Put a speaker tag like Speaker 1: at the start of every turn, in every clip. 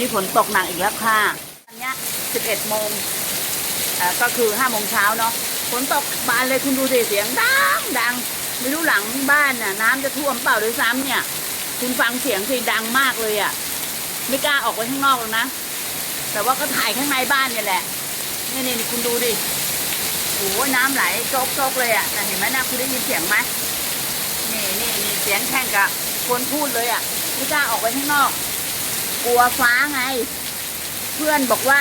Speaker 1: นี้ฝนตกหนักอีกแล้วค่ะอันนี้ย11โมงเอ่อก็คือ5โมงเช้าเนาะฝนตกบานเลยคุณดูเสียงดังดังไม่รู้หลังบ้านน่ะน้ำจะท่วมเปล่าด้วยซ้ำเนี่ย คุณฟังเสียงสิดังมากเลยอะไม่กล้าออกไปข้างนอกหรอกนะ แต่ว่าก็ถ่ายข้างในบ้านเนี่ยแหละนี่นี่นคุณดูดิโอ้โหน้ำไหลโจ๊กโจ๊กเลยอะแต่เห็นไหมนะคุณได้ยินเสียงไหมนี่นี่นี่เสียงแข่งกับคนพูดเลยอะไม่กล้าออกไปข้างนอก กลัวฟ้าไง เพื่อนบอกว่า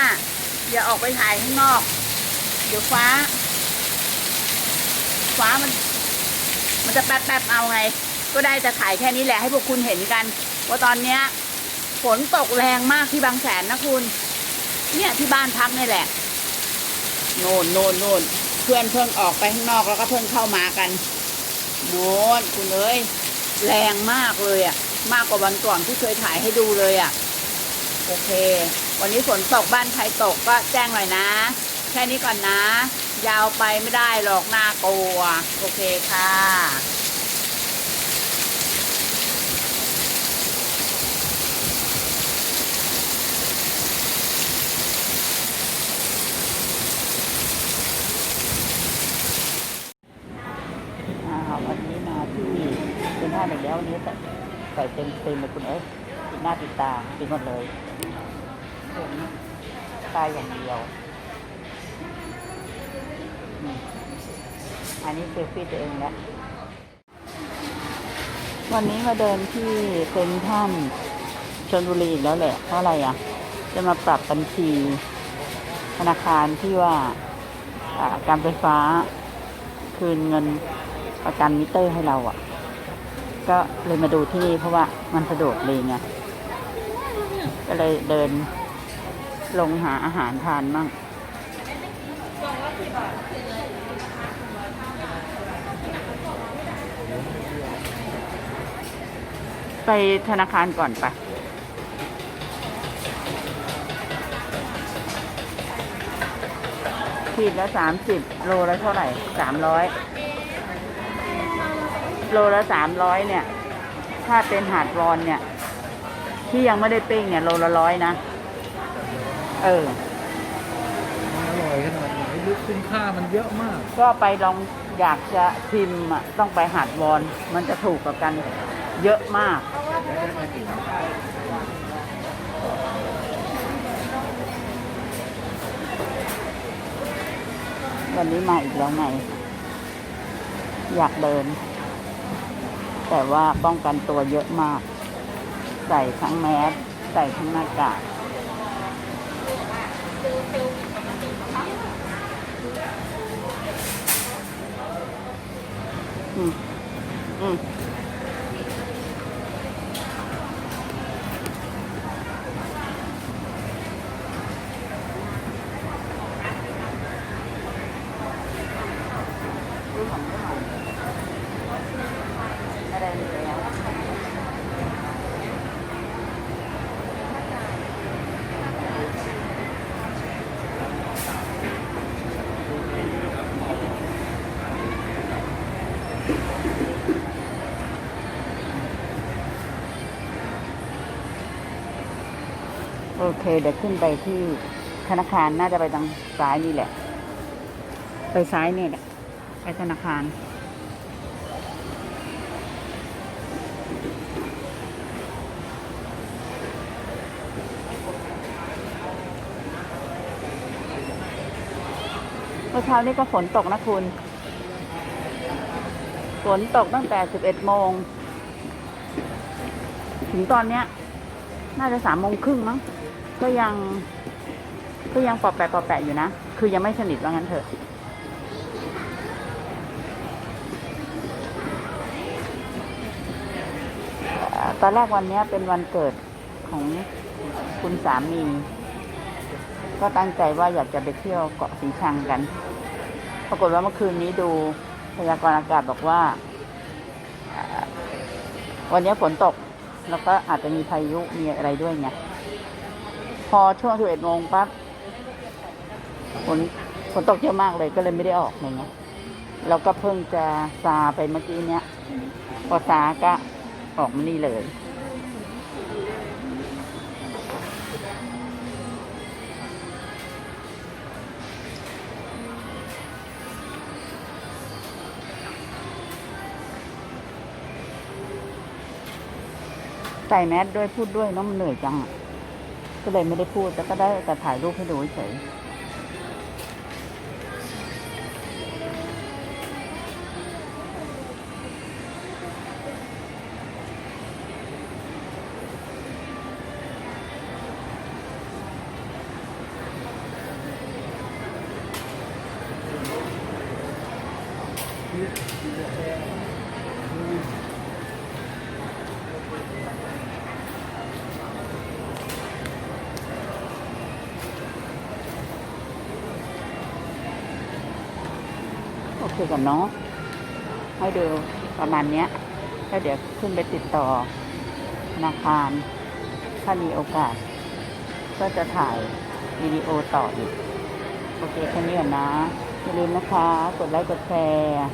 Speaker 1: อย่าออกไปถ่ายข้างนอก เดี๋ยวฟ้า ฟ้ามัน มันจะแป๊บแป๊บๆเอาไง ก็ได้แต่ถ่ายแค่นี้แหละให้พวกคุณเห็นกัน ว่าตอนเนี้ยฝนตกแรงมากที่บางแสนนะคุณ เนี่ยที่บ้านพักนี่แหละ โน่นโน่นโน่นเพื่อนเพิ่งออกไปข้างนอกแล้วก็เพิ่งเข้ามากันโน่นคุณเอ้ยแรงมากเลยอะ่ะ มากกว่าวันก่อนที่เคยถ่ายให้ดูเลยอะ่ะ โอเค วันนี้ฝนตกบ้านใครตกก็แจ้งหน่อยนะ แค่นี้ก่อนนะ ยาวไปไม่ได้หรอกหน่ากลัว โอเคค่ะอ่าวันนี้มาที่เป็นท่าหนแล้ววันนี้ใส่ใส่เต็มเต็มเลยคุณเอ้ยปิด หน้าปิดตาปิดหมดเลยตายอย่างเดียว อันนี้เซลฟี่ตัวเองแล้ว วันนี้มาเดินที่เซ็นทรัลชนบุรีอีกแล้วแหละ เพราะอะไรอะ จะมาปรับบัญชีธนาคารที่ว่าการไฟฟ้าคืนเงินประกันมิเตอร์ให้เราอะ ก็เลยมาดูที่นี่เพราะว่ามันสะดวกเลยไง ก็เลยเดินลงหาอาหารทานมั่งไปธนาคารก่อนไปขีดละสามสิบโลละเท่าไหร่สามร้อยโลละสามร้อยเนี่ย ถ้าเป็นหาดวอนเนี่ย ที่ยังไม่ได้ปิ้งเนี่ยโลละร้อยนะ เออ
Speaker 2: อร่อยขนาดไหนลึกคุณค่ามันเยอะมาก
Speaker 1: ก็ไปลองอยากจะชิมอะต้องไปหาดวอน มันจะถูกกว่ากันเยอะมาก วันนี้มาอีกแล้วไง อยากเดิน แต่ว่าป้องกันตัวเยอะมาก ใส่ทั้งแมสใส่ทั้งหน้ากากอืมอืม โอเค เดี๋ยวขึ้นไปที่ธนาคารน่าจะไปทางซ้ายนี่แหละ ไปซ้ายนี่แหละ ไปธนาคาร เมื่อเช้านี้ก็ฝนตกนะคุณ ฝนตกตั้งแต่ 11 โมง ถึงตอนเนี้ย น่าจะสามโมงครึ่งมั้ง ก็ยังก็ยังปอแปะปอแปะอยู่นะ คือยังไม่สนิทว่างั้นเถอะ ตอนแรกวันนี้เป็นวันเกิดของคุณสามี ก็ตั้งใจว่าอยากจะไปเที่ยวเกาะสีชังกัน ปรากฏว่าเมื่อคืนนี้ดูพยากรณ์อากาศบอกว่า วันนี้ฝนตก แล้วก็อาจจะมีพายุมีอะไรด้วยไง พอช่วงสิบเอ็ดโมงปั๊บฝนฝนตกเยอะมากเลยก็เลยไม่ได้ออกอย่างเงี้ยแล้วก็เพิ่งจะซาไปเมื่อกี้เนี้ยพอซาก็ออกมานี่เลย ใส่แมสด้วยพูดด้วยน้องเหนื่อยจังอะ ก็เลยไม่ได้พูดแต่ก็ได้แต่ถ่ายรูปให้ดูเฉย โอเคกันเนาะให้ดูประมาณเนี้ยแล้วเดี๋ยวขึ้นไปติดต่อธนาคาร ถ้ามีโอกาส ก็จะถ่ายวิดีโอต่ออีก โอเคแค่นี้ก่อนนะ อย่าลืมนะคะ กดไลค์กดแชร์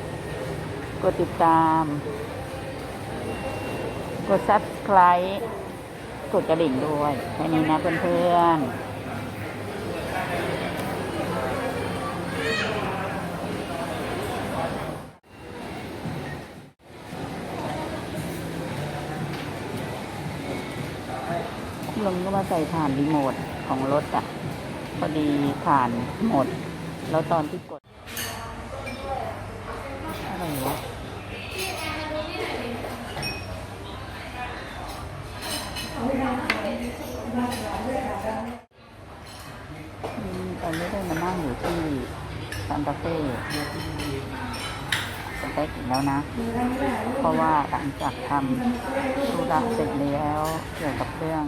Speaker 1: กดติดตาม กด subscribe กดกระดิ่งด้วย แค่นี้นะเพื่อนๆ ลุงก็มาใส่ถ่านรีโมทของรถอะ พอดีถ่านหมด แล้วตอนที่กด อะไรวะตอนนี้ได้มานั่งอยู่ที่ซานตาเฟ่จะได้กินแล้วนะ เพราะว่าหลังจากทำธุระเสร็จแล้วเกี่ยวกับเรื่อง